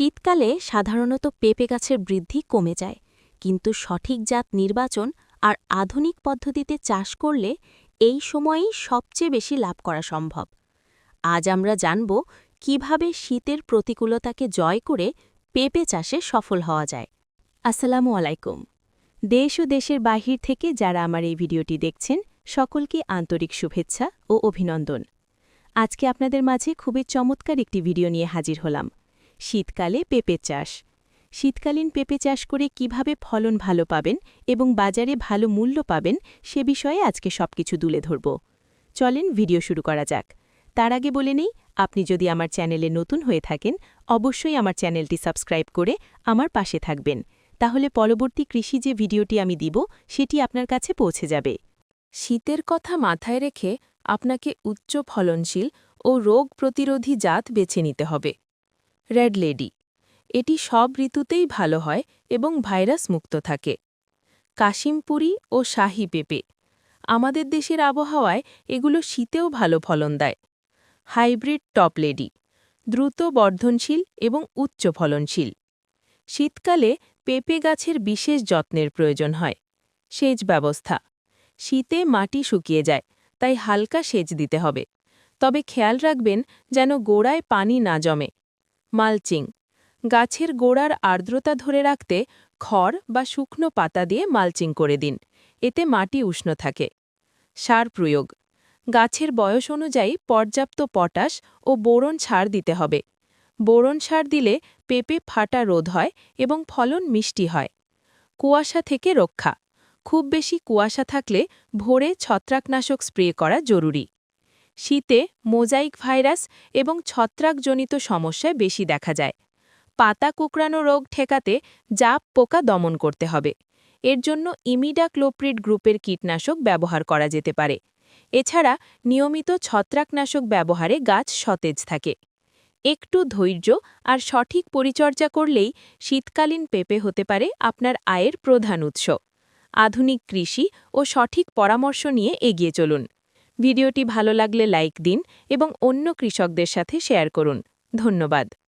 শীতকালে সাধারণত পেঁপে গাছের বৃদ্ধি কমে যায়, কিন্তু সঠিক জাত নির্বাচন আর আধুনিক পদ্ধতিতে চাষ করলে এই সময়েই সবচেয়ে বেশি লাভ করা সম্ভব। আজ আমরা জানব কীভাবে শীতের প্রতিকূলতাকে জয় করে পেঁপে চাষে সফল হওয়া যায়। আসসালামু আলাইকুম। দেশ ও দেশের বাহির থেকে যারা আমার এই ভিডিওটি দেখছেন, সকলকে আন্তরিক শুভেচ্ছা ও অভিনন্দন। আজকে আপনাদের মাঝে খুবই চমৎকার একটি ভিডিও নিয়ে হাজির হলাম। শীতকালে পেঁপে চাষ। শীতকালীন পেঁপে চাষ করে কীভাবে ফলন ভালো পাবেন এবং বাজারে ভালো মূল্য পাবেন সে বিষয়ে আজকে সবকিছু তুলে ধরব। চলেন ভিডিও শুরু করা যাক। তার আগে বলে নেই, আপনি যদি আমার চ্যানেলে নতুন হয়ে থাকেন, অবশ্যই আমার চ্যানেলটি সাবস্ক্রাইব করে আমার পাশে থাকবেন। তাহলে পরবর্তী কৃষি যে ভিডিওটি আমি দিব, সেটি আপনার কাছে পৌঁছে যাবে। শীতের কথা মাথায় রেখে আপনাকে উচ্চ ফলনশীল ও রোগ প্রতিরোধী জাত বেছে নিতে হবে। Red lady. এটি সব ঋতুতেই ভালো হয় এবং ভাইরাস মুক্ত থাকে। কাশিমপুরি ও শাহি পেঁপে। আমাদের দেশের আবহাওয়ায় এগুলো শীতেও ভালো ফলন দেয়। Hybrid top lady. দ্রুত বর্ধনশীল এবং উচ্চ ফলনশীল। শীতকালে পেঁপে গাছের বিশেষ যত্নের প্রয়োজন হয়। সেচ ব্যবস্থা। শীতে মাটি শুকিয়ে যায়, তাই হালকা সেচ দিতে হবে। তবে খেয়াল রাখবেন যেন গোড়ায় পানি না জমে। মালচিং। গাছের গোড়ার আর্দ্রতা ধরে রাখতে খড় বা শুকনো পাতা দিয়ে মালচিং করে দিন। এতে মাটি উষ্ণ থাকে। সার প্রয়োগ। গাছের বয়স অনুযায়ী পর্যাপ্ত পটাশ ও বোরন সার দিতে হবে। বোরন সার দিলে পেঁপে ফাটা রোধ হয় এবং ফলন মিষ্টি হয়। কুয়াশা থেকে রক্ষা। খুব বেশি কুয়াশা থাকলে ভোরে ছত্রাকনাশক স্প্রে করা জরুরি। শীতে মোজাইক ভাইরাস এবং ছত্রাকজনিত সমস্যায় বেশি দেখা যায়। পাতা কুকরানো রোগ ঠেকাতে জাপ পোকা দমন করতে হবে। এর জন্য ইমিডাক্লোপ্রিড গ্রুপের কীটনাশক ব্যবহার করা যেতে পারে। এছাড়া নিয়মিত ছত্রাকনাশক ব্যবহারে গাছ সতেজ থাকে। একটু ধৈর্য আর সঠিক পরিচর্যা করলেই শীতকালীন পেঁপে হতে পারে আপনার আয়ের প্রধান উৎস। আধুনিক কৃষি ও সঠিক পরামর্শ নিয়ে এগিয়ে চলুন। ভিডিওটি ভালো লাগলে লাইক দিন এবং অন্য কৃষকদের সাথে শেয়ার করুন। ধন্যবাদ।